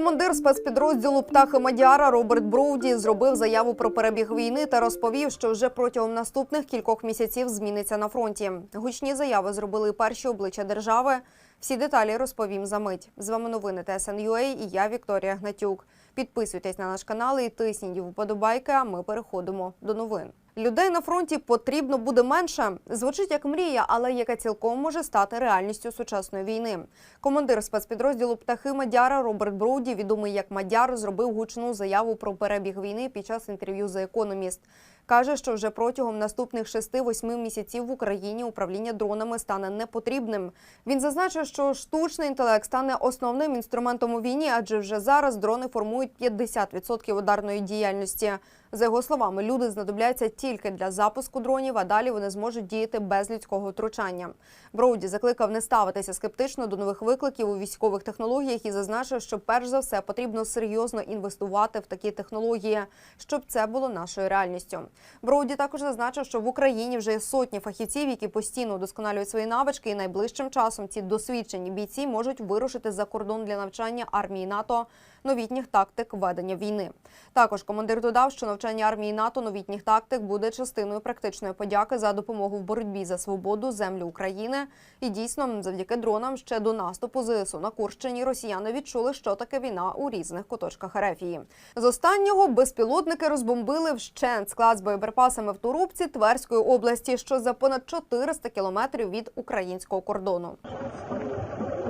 Командир спецпідрозділу Птахи Мадіара Роберт Броуді зробив заяву про перебіг війни та розповів, що вже протягом наступних кількох місяців зміниться на фронті. Гучні заяви зробили перші обличчя держави. Всі деталі розповім за мить. З вами новини ТСН.UA і я Вікторія Гнатюк. Підписуйтесь на наш канал і тисніть вподобайки. А ми переходимо до новин. Людей на фронті потрібно буде менше. Звучить як мрія, але яка цілком може стати реальністю сучасної війни. Командир спецпідрозділу Птахи Мадяра Роберт Броуді, відомий як Мадяр, зробив гучну заяву про перебіг війни під час інтерв'ю за економіст. Каже, що вже протягом наступних 6-8 місяців в Україні управління дронами стане непотрібним. Він зазначив, що штучний інтелект стане основним інструментом у війні, адже вже зараз дрони формують 50% ударної діяльності. За його словами, люди знадобляться тільки для запуску дронів, а далі вони зможуть діяти без людського втручання. Броуді закликав не ставитися скептично до нових викликів у військових технологіях і зазначив, що перш за все потрібно серйозно інвестувати в такі технології, щоб це було нашою реальністю. Броуді також зазначив, що в Україні вже є сотні фахівців, які постійно удосконалюють свої навички, і найближчим часом ці досвідчені бійці можуть вирушити за кордон для навчання армії НАТО новітніх тактик ведення війни. Також командир додав, що навчання армії НАТО новітніх тактик буде частиною практичної подяки за допомогу в боротьбі за свободу землі України. І дійсно, завдяки дронам ще до наступу ЗСУ на Курщині росіяни відчули, що таке війна у різних куточках Ерефії. З останнього безпілотники розбомбили вщент склад з боєприпасами в Турубці Тверської області, що за понад 400 кілометрів від українського кордону.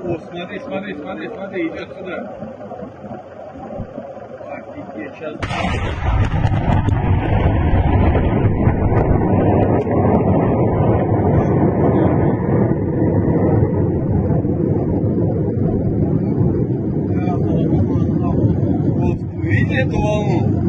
О, смотри, смотри, смотри, смотри, идет сюда. Офигеть, сейчас. Вот, видели эту волну?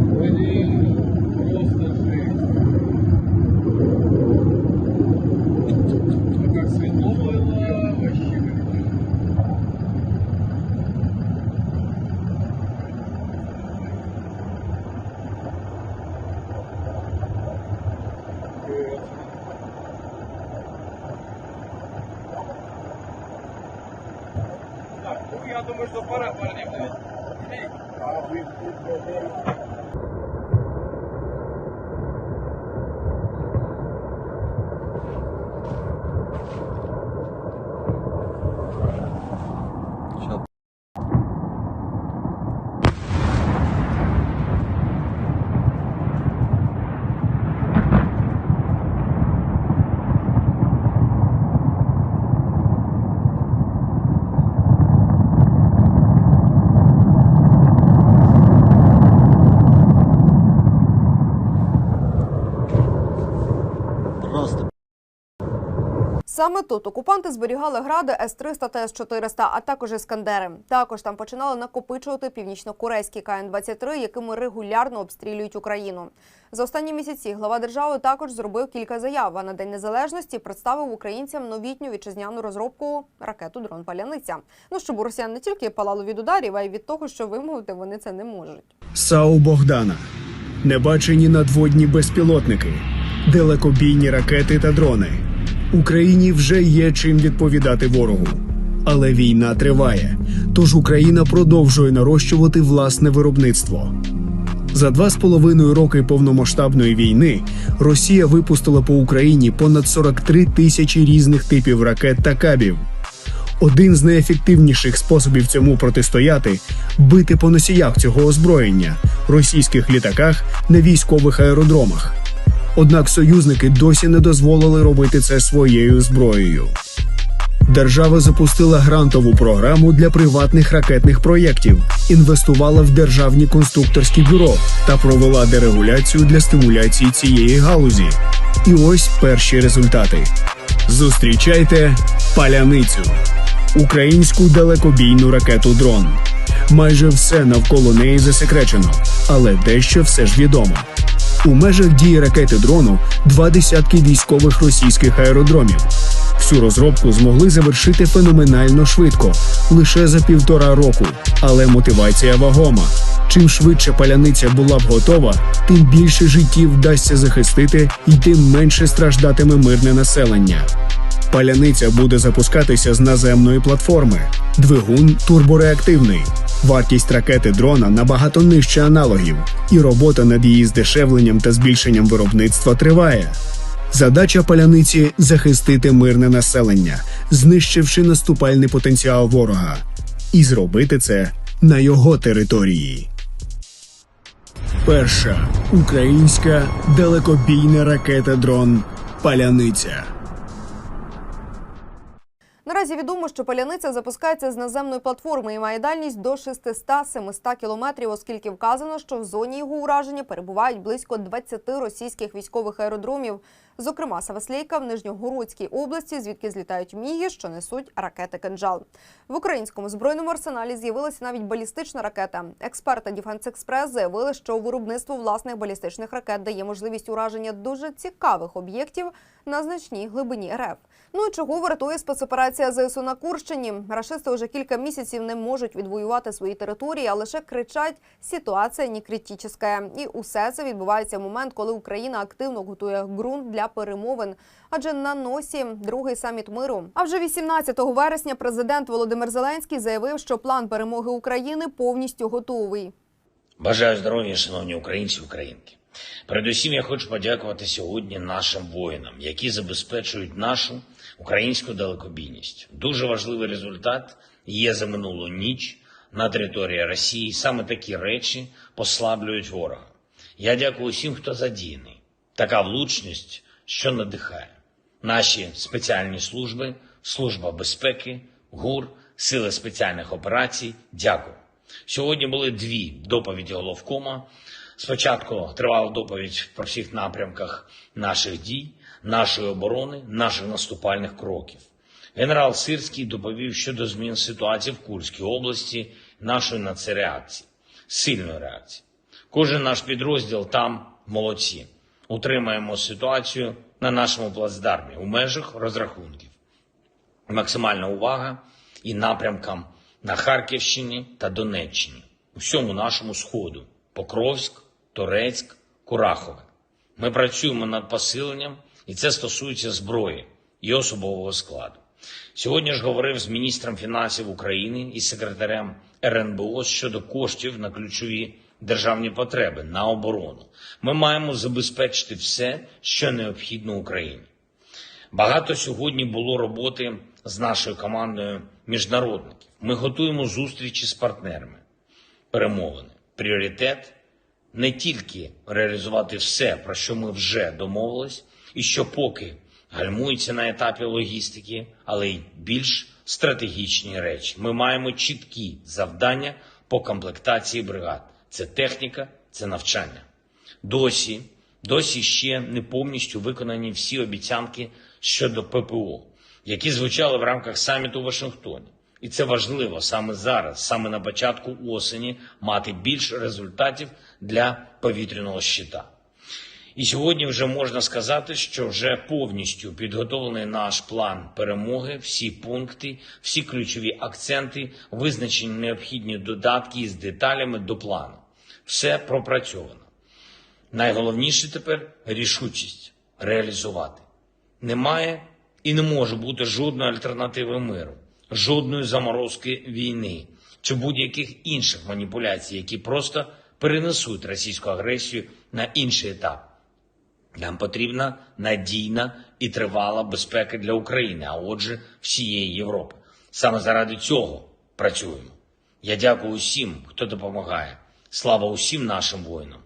Саме тут окупанти зберігали гради С-300 та С-400, а також іскандери. Також там починали накопичувати північно-корейські КН-23, якими регулярно обстрілюють Україну. За останні місяці глава держави також зробив кілька заяв. А на день незалежності представив українцям новітню вітчизняну розробку ракету дрон Паляниця. Ну щоб у росіян не тільки палало від ударів, а й від того, що вимовити вони це не можуть. САУ Богдана. Небачені надводні безпілотники, далекобійні ракети та дрони. Україні вже є чим відповідати ворогу. Але війна триває, тож Україна продовжує нарощувати власне виробництво. За два з половиною роки повномасштабної війни Росія випустила по Україні понад 43 тисячі різних типів ракет та кабів. Один з найефективніших способів цьому протистояти бити по носіях цього озброєння російських літаках на військових аеродромах. Однак союзники досі не дозволили робити це своєю зброєю. Держава запустила грантову програму для приватних ракетних проєктів, інвестувала в державні конструкторські бюро та провела дерегуляцію для стимуляції цієї галузі. І ось перші результати. Зустрічайте паляницю українську далекобійну ракету дрон. Майже все навколо неї засекречено, але дещо все ж відомо. У межах дії ракети дрону два десятки військових російських аеродромів. Всю розробку змогли завершити феноменально швидко, лише за півтора року. Але мотивація вагома. Чим швидше паляниця була б готова, тим більше життів вдасться захистити і тим менше страждатиме мирне населення. Паляниця буде запускатися з наземної платформи. Двигун турбореактивний. Вартість ракети дрона набагато нижче аналогів, і робота над її здешевленням та збільшенням виробництва триває. Задача паляниці захистити мирне населення, знищивши наступальний потенціал ворога, і зробити це на його території. Перша українська далекобійна ракета дрон Паляниця. Наразі відомо, що паляниця запускається з наземної платформи і має дальність до 600-700 кілометрів, оскільки вказано, що в зоні його ураження перебувають близько 20 російських військових аеродромів, зокрема Саваслейка в Нижньогородській області, звідки злітають міги, що несуть ракети «Кинджал». В українському збройному арсеналі з'явилася навіть балістична ракета. Експерти Defense Express заявили, що виробництво власних балістичних ракет дає можливість ураження дуже цікавих об'єктів на значній глибині РФ. Ну і чого вартує спецоперація ЗСУ на Курщині? Рашисти вже кілька місяців не можуть відвоювати свої території, а лише кричать «ситуація не критична». І усе це відбувається в момент, коли Україна активно готує ґрунт для перемовин. Адже на носі другий саміт миру. А вже 18 вересня президент Володимир Зеленський заявив, що план перемоги України повністю готовий. Бажаю здоров'я, шановні українці українки. Передусім, я хочу подякувати сьогодні нашим воїнам, які забезпечують нашу українську далекобійність. Дуже важливий результат є за минулу ніч на території Росії. Саме такі речі послаблюють ворога. Я дякую усім, хто задіяний. Така влучність, що надихає. Наші спеціальні служби, служба безпеки, ГУР, сили спеціальних операцій. Дякую. Сьогодні були дві доповіді головкома. Спочатку тривала доповідь про всіх напрямках наших дій, нашої оборони, наших наступальних кроків. Генерал Сирський доповів щодо змін ситуації в Курській області, нашої на це реакції, сильної реакції. Кожен наш підрозділ там молодці. Утримаємо ситуацію на нашому плацдармі у межах розрахунків максимальна увага і напрямкам на Харківщині та Донеччині, у всьому нашому сходу Покровськ, Торецьк, Курахове. Ми працюємо над посиленням, і це стосується зброї і особового складу. Сьогодні ж говорив з міністром фінансів України і секретарем РНБО щодо коштів на ключові державні потреби на оборону. Ми маємо забезпечити все, що необхідно Україні. Багато сьогодні було роботи з нашою командою міжнародників. Ми готуємо зустрічі з партнерами, перемовини. Пріоритет не тільки реалізувати все, про що ми вже домовились, і що поки гальмується на етапі логістики, але й більш стратегічні речі. Ми маємо чіткі завдання по комплектації бригад. Це техніка, це навчання. Досі, досі ще не повністю виконані всі обіцянки щодо ППО, які звучали в рамках саміту у Вашингтоні. І це важливо саме зараз, саме на початку осені, мати більше результатів для повітряного щита. І сьогодні вже можна сказати, що вже повністю підготовлений наш план перемоги, всі пункти, всі ключові акценти, визначені необхідні додатки із деталями до плану. Все пропрацьовано. Найголовніше тепер рішучість реалізувати. Немає і не може бути жодної альтернативи миру, жодної заморозки війни чи будь-яких інших маніпуляцій, які просто перенесуть російську агресію на інший етап. Нам потрібна надійна і тривала безпека для України, а отже, всієї Європи. Саме заради цього працюємо. Я дякую усім, хто допомагає. Слава усім нашим воїнам,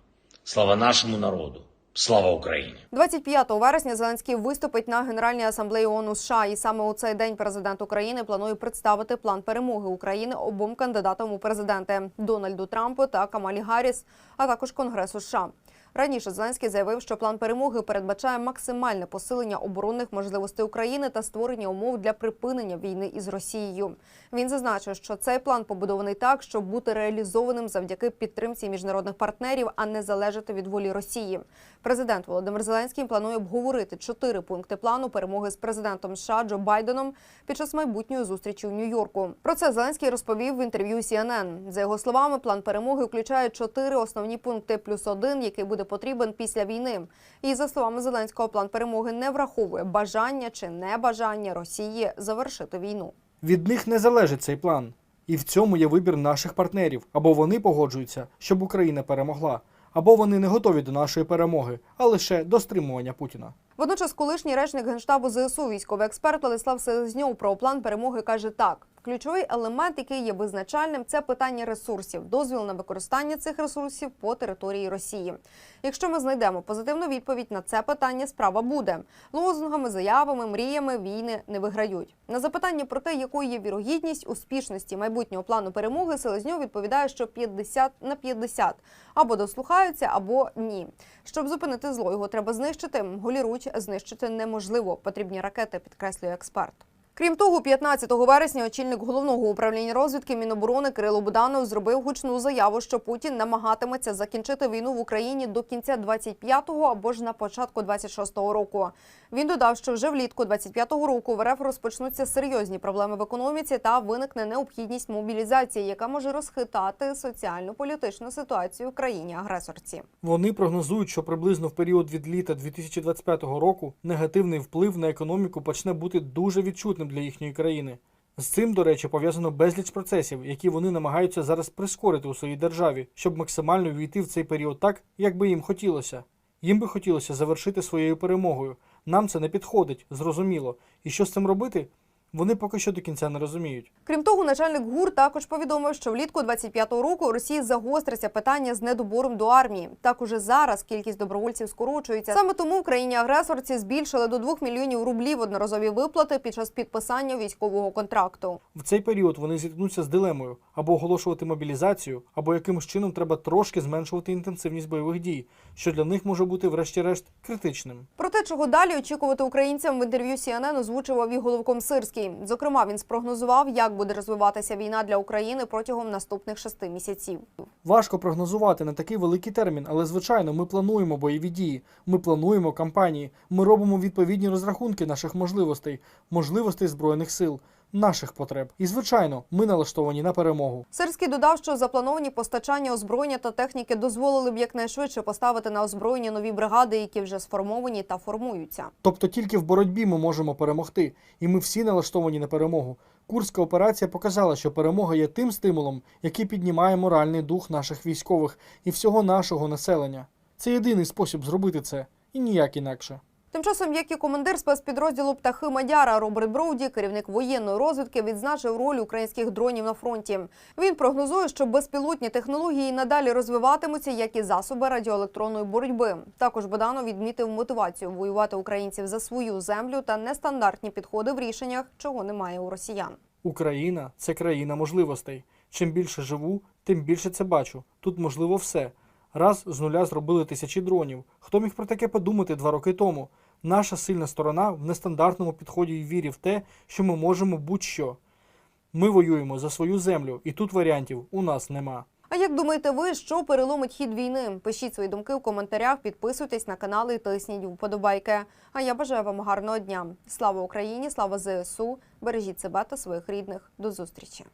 слава нашому народу, слава Україні! 25 вересня Зеленський виступить на Генеральній асамблеї ООН США. І саме у цей день президент України планує представити план перемоги України обом кандидатам у президенти Дональду Трампу та Камалі Гарріс, а також Конгресу США. Раніше Зеленський заявив, що план перемоги передбачає максимальне посилення оборонних можливостей України та створення умов для припинення війни із Росією. Він зазначив, що цей план побудований так, щоб бути реалізованим завдяки підтримці міжнародних партнерів, а не залежати від волі Росії. Президент Володимир Зеленський планує обговорити чотири пункти плану перемоги з президентом США Джо Байденом під час майбутньої зустрічі у Нью-Йорку. Про це Зеленський розповів в інтерв'ю CNN. За його словами, план перемоги включає чотири основні пункти плюс один, який буде потрібен після війни. І за словами Зеленського, план перемоги не враховує бажання чи небажання Росії завершити війну. Від них не залежить цей план. І в цьому є вибір наших партнерів. Або вони погоджуються, щоб Україна перемогла, або вони не готові до нашої перемоги, а лише до стримування Путіна. Водночас, колишній речник генштабу ЗСУ, військовий експерт Владислав Селезньов про план перемоги каже так: ключовий елемент, який є визначальним, це питання ресурсів, дозвіл на використання цих ресурсів по території Росії. Якщо ми знайдемо позитивну відповідь на це питання, справа буде лозунгами, заявами, мріями війни не виграють. На запитання про те, якою є вірогідність успішності майбутнього плану перемоги, Селезньов відповідає, що 50 на 50. або дослухаються, або ні. Щоб зупинити зло, його треба знищити. Голіруч знищити неможливо. Потрібні ракети, підкреслює експерт. Крім того, 15 вересня очільник головного управління розвідки Міноборони Кирило Буданов зробив гучну заяву, що Путін намагатиметься закінчити війну в Україні до кінця 25-го або ж на початку 26-го року. Він додав, що вже влітку 25-го року в РФ розпочнуться серйозні проблеми в економіці та виникне необхідність мобілізації, яка може розхитати соціально-політичну ситуацію в країні-агресорці. Вони прогнозують, що приблизно в період від літа 2025 року негативний вплив на економіку почне бути дуже відчутним для їхньої країни. З цим, до речі, пов'язано безліч процесів, які вони намагаються зараз прискорити у своїй державі, щоб максимально війти в цей період так, як би їм хотілося. Їм би хотілося завершити своєю перемогою. Нам це не підходить, зрозуміло. І що з цим робити? Вони поки що до кінця не розуміють. Крім того, начальник ГУР також повідомив, що влітку 25-го року у Росії загостриться питання з недобором до армії. Так уже зараз кількість добровольців скорочується. Саме тому в країні агресорці збільшили до 2 мільйонів рублів одноразові виплати під час підписання військового контракту. В цей період вони зіткнуться з дилемою або оголошувати мобілізацію, або якимось чином треба трошки зменшувати інтенсивність бойових дій, що для них може бути, врешті-решт, критичним. Про те, чого далі очікувати українцям в інтерв'ю CNN озвучував і головком Сирський. Зокрема, він спрогнозував, як буде розвиватися війна для України протягом наступних шести місяців. Важко прогнозувати на такий великий термін, але звичайно, ми плануємо бойові дії, ми плануємо кампанії, ми робимо відповідні розрахунки наших можливостей, можливостей збройних сил, наших потреб. І звичайно, ми налаштовані на перемогу. Сирський додав, що заплановані постачання озброєння та техніки дозволили б якнайшвидше поставити на озброєння нові бригади, які вже сформовані та формуються. Тобто тільки в боротьбі ми можемо перемогти, і ми всі налаштовані на перемогу. Курська операція показала, що перемога є тим стимулом, який піднімає моральний дух наших військових і всього нашого населення. Це єдиний спосіб зробити це, і ніяк інакше. Тим часом, як і командир спецпідрозділу птахи Мадяра Роберт Броуді, керівник воєнної розвідки, відзначив роль українських дронів на фронті. Він прогнозує, що безпілотні технології надалі розвиватимуться, як і засоби радіоелектронної боротьби. Також Боданов відмітив мотивацію воювати українців за свою землю та нестандартні підходи в рішеннях, чого немає у росіян. Україна це країна можливостей. Чим більше живу, тим більше це бачу. Тут можливо все. Раз з нуля зробили тисячі дронів. Хто міг про таке подумати два роки тому? Наша сильна сторона в нестандартному підході і вірі в те, що ми можемо будь-що. Ми воюємо за свою землю, і тут варіантів у нас нема. А як думаєте ви, що переломить хід війни? Пишіть свої думки в коментарях, підписуйтесь на канали і тисніть вподобайки. А я бажаю вам гарного дня. Слава Україні! Слава ЗСУ! Бережіть себе та своїх рідних. До зустрічі!